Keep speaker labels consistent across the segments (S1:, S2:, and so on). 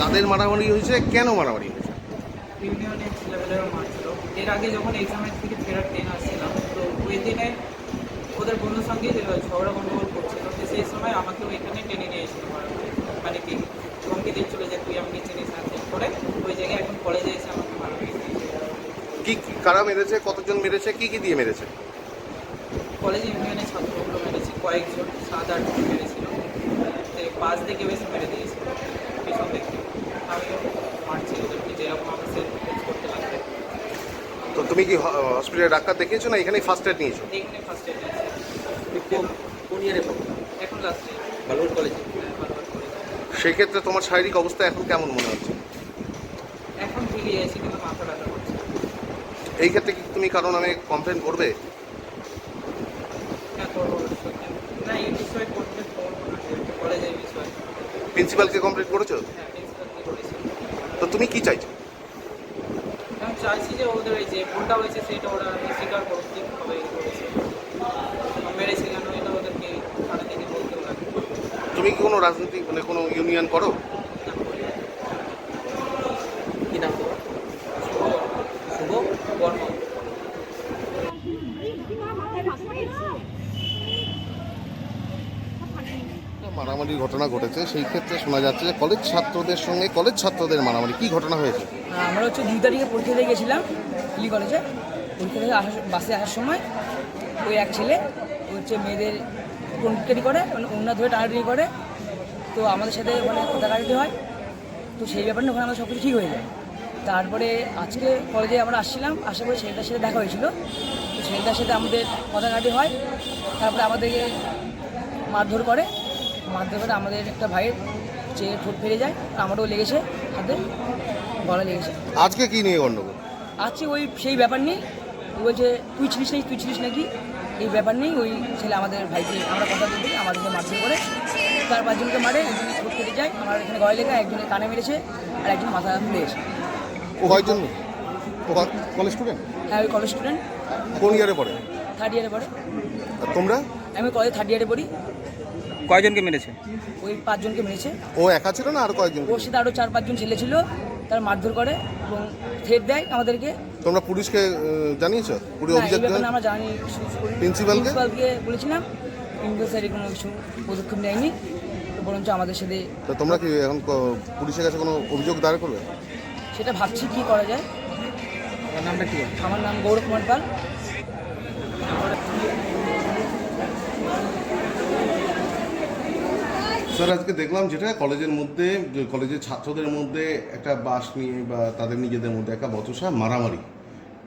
S1: কাদের মারামারি হয়েছে কেন মারামারি হয়েছে?
S2: ইউনিয়নের ছেলেবেলেরও মারছিল। এর আগে যখন এক্সামের থেকে ফেরার ট্রেন আসছিলাম তো ওই দিনে ওদের বন্ধুর সঙ্গে ঝগড়া গন্ডগোল করছিল সেই সময় আমাকেও এখানে টেনে নিয়ে এসেছিল মারামারি। মানে কি ধমকি দিচ্ছিল যে তুই আমাকে চিনিস না চিনিস করে ওই জায়গায় এখন কলেজে এসে আমাকে
S1: কি কি- কারা মেরেছে কতজন মেরেছে কি কি দিয়ে মেরেছে?
S2: কলেজে ইউনিয়নের ছাত্রগুলো মেরেছে কয়েকজন সাত আট জন মেরেছিল। তো পাশ দিকে বেশ মেরে দিয়েছিল পিছন দিকে আমিও মারছি ওদেরকে যেরকম আমার সেলফ করতে লাগবে
S1: তো তুমি কি হসপিটালে ডাক্তার দেখিয়েছো না এখানেই ফার্স্ট এড নিয়েছো?
S2: এখানে ফার্স্ট এড
S3: কোন ইয়ারে পড়ো?
S2: এখন লাস্টে
S3: বালুর কলেজে
S1: সেই ক্ষেত্রে তোমার শারীরিক অবস্থা এখন কেমন মনে হচ্ছে?
S2: কিন্তু মাথা ব্যথা করছে।
S1: এই ক্ষেত্রে কি তুমি কারণ নামে কমপ্লেন করবে।
S2: না এই বিষয়ে করতে কলেজের
S1: প্রিন্সিপালকে কমপ্লেন করেছ?
S2: হ্যাঁ
S1: তো তুমি কি চাইছো?
S2: আমি চাইছি যে ওদের এই যে ভুলটা হয়েছে সেটা ওরা স্বীকার করুক করেছে। মেরেছে কেন এটা ওদেরকে বলতেও লাগে
S1: তুমি কি কোনো রাজনৈতিক মানে কোনো ইউনিয়ন করি
S3: কি নাম তোমার
S1: মারামারির ঘটনা ঘটেছে, সেই ক্ষেত্রে শোনা যাচ্ছে যে কলেজ ছাত্রদের সঙ্গে কলেজ ছাত্রদের মারামারি, কি ঘটনা হয়েছে?
S4: আমরা হচ্ছে দুই তারিখে পরীক্ষা দিয়ে গেছিলাম হিলি কলেজে। পরীক্ষা থেকে আসার বাসে আসার সময় ওই এক ছেলে হচ্ছে মেয়েদের কন্ট্যাক্টি করে মানে ওনার ধরে টানাটানি করে। তো আমাদের সাথে ওখানে কথাকাটি হয়। তো সেই ব্যাপারে ওখানে আমাদের সব কিছু ঠিক হয়ে যায়। তারপরে আজকে কলেজে আমরা আসছিলাম আসার পরে ছেলেটার সাথে দেখা হয়েছিল। তো ছেলেটার সাথে আমাদের কথাঘাটি হয় তারপরে আমাদেরকে মারধর করে। মারধর করে আমাদের একটা ভাইয়ের চেয়ে ঠোঁট ফেলে যায় আমারও লেগেছে হাতে গলা লেগেছে।
S1: আজকে কি নিয়ে গন্ডগোল?
S4: আজকে ওই সেই ব্যাপার নেই ও বলছে তুই ছিলিস নাকি তুই ছিলিস নাকি? এই ব্যাপার নেই ওই ছেলে আমাদের ভাইকে আমরা কথা বলতে দিই আমাদেরকে মারধর করে চার পাঁচজনকে মারে একজনের ঠোঁট কেটে যায় আমার এখানে গলায় লেখা একজনের কানে মেরেছে আর একজন মাথা ফুলেছে
S1: ও কয়জন? ও কলেজ স্টুডেন্ট
S4: হ্যাঁ ওই কলেজ স্টুডেন্ট
S1: কোন ইয়ারে পড়ে?
S4: থার্ড ইয়ারে পড়ে।
S1: আর তোমরা?
S4: আমি কলেজ থার্ড ইয়ারে পড়ি।
S3: কয়জনকে মেরেছে?
S4: ওই পাঁচজনকে মেরেছে।
S1: ও একা ছিল না আর কয়েকজন
S4: ওর সাথে আরও চার পাঁচজন ছেলে ছিল তারা মারধর করে এবং থ্রেট দেয় আমাদেরকে।
S1: তোমরা পুলিশকে জানিয়েছো?
S4: এই
S1: অভিযোগ
S4: আমরা জানি
S1: প্রিন্সিপালকে?
S4: প্রিন্সিপালকে বলেছিলাম প্রিন্সিপাল স্যার কোনো কিছু পদক্ষেপ নেয়নি বরঞ্চ আমাদের সাথে
S1: তোমরা কি এখন পুলিশের কাছে কোনো অভিযোগ দায়ের করবে?
S4: সেটা ভাবছি কি করা যায়।
S3: আমার নামটা কি?
S4: আমার নাম গৌরব কুমার পাল।
S1: স্যার আজকে দেখলাম যেটা কলেজের মধ্যে কলেজের ছাত্রদের মধ্যে একটা বাস নিয়ে বা তাদের নিজেদের মধ্যে একটা বচসা মারামারি।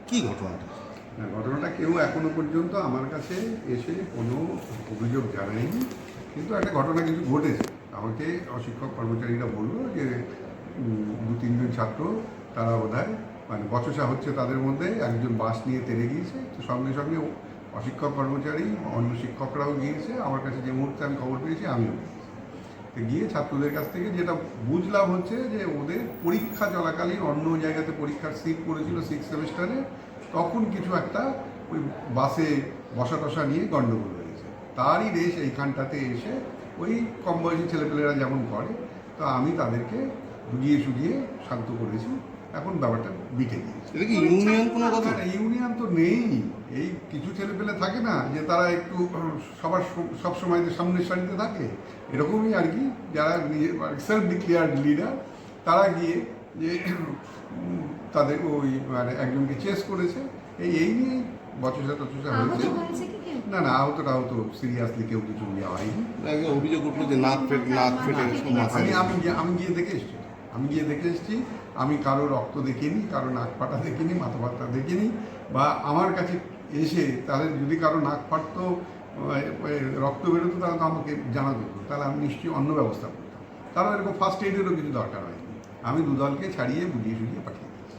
S1: কি ঘটনাটা?
S5: ঘটনাটা কেউ এখনও পর্যন্ত আমার কাছে এসে কোনো অভিযোগ জানায়নি। কিন্তু একটা ঘটনা কিছু ঘটেছে। আমাকে অশিক্ষক কর্মচারীরা বলল যে দু, তিনজন ছাত্র তারা বোধ মানে বচসা হচ্ছে তাদের মধ্যে, একজন বাস নিয়ে তেড়ে গিয়েছে, তো সঙ্গে সঙ্গে অশিক্ষক কর্মচারী, অন্য শিক্ষকরাও গিয়েছে। আমার কাছে যে মুহূর্তে আমি খবর পেয়েছি, আমিও। তো গিয়ে ছাত্রদের কাছ থেকে যেটা বুঝলাম হচ্ছে যে ওদের পরীক্ষা চলাকালীন অন্য জায়গাতে পরীক্ষার সিট পড়েছিল সিক্স সেমিস্টারে তখন কিছু একটা ওই বাসে বসা টসা নিয়ে গণ্ডগোল হয়েছে তারই রেশ এইখানটাতে এসে ওই কম বয়সী ছেলেপেলেরা যেমন করে, তো আমি তাদেরকে বুঝিয়ে সুঝিয়ে শান্ত করেছি। এখন ব্যাপারটা বিটে গিয়েছে।
S1: এটা কি ইউনিয়ন কোনো কথা?
S5: না, ইউনিয়ন তো নেই। এই কিছু ছেলেপেলে থাকে না যে তারা একটু সবার সব সময় সামনের সারিতে থাকে। এরকমই আর কি যারা নিজে সেলফ ডিক্লেয়ার্ড লিডার তারা গিয়ে যে তাদের ওই মানে একজনকে চেস করেছে। এই এই নিয়েই বচসা টচসা হয়েছে। না না আহত টাহত সিরিয়াসলি কেউ কিছু নেওয়া হয়নি।
S1: অভিযোগ উঠল যে নাক ফেটে নাক ফেটে
S5: আমি আমি গিয়ে দেখে এসেছি। আমি গিয়ে দেখে এসেছি, আমি কারও রক্ত দেখিনি, কারও নাক ফাটা দেখিনি, মাথা ফাটা দেখিনি, বা আমার কাছে এসে তাদের যদি কারও নাক ফাটত রক্ত বেরোতো, তাহলে তো আমাকে জানাতো দিত তাহলে আমি নিশ্চয়ই অন্য ব্যবস্থা করতাম। কারণ এরকম ফার্স্ট এইডেরও কিছু দরকার হয়নি। আমি দুদলকে ছাড়িয়ে বুঝিয়ে সুঝিয়ে পাঠিয়ে দিয়েছি।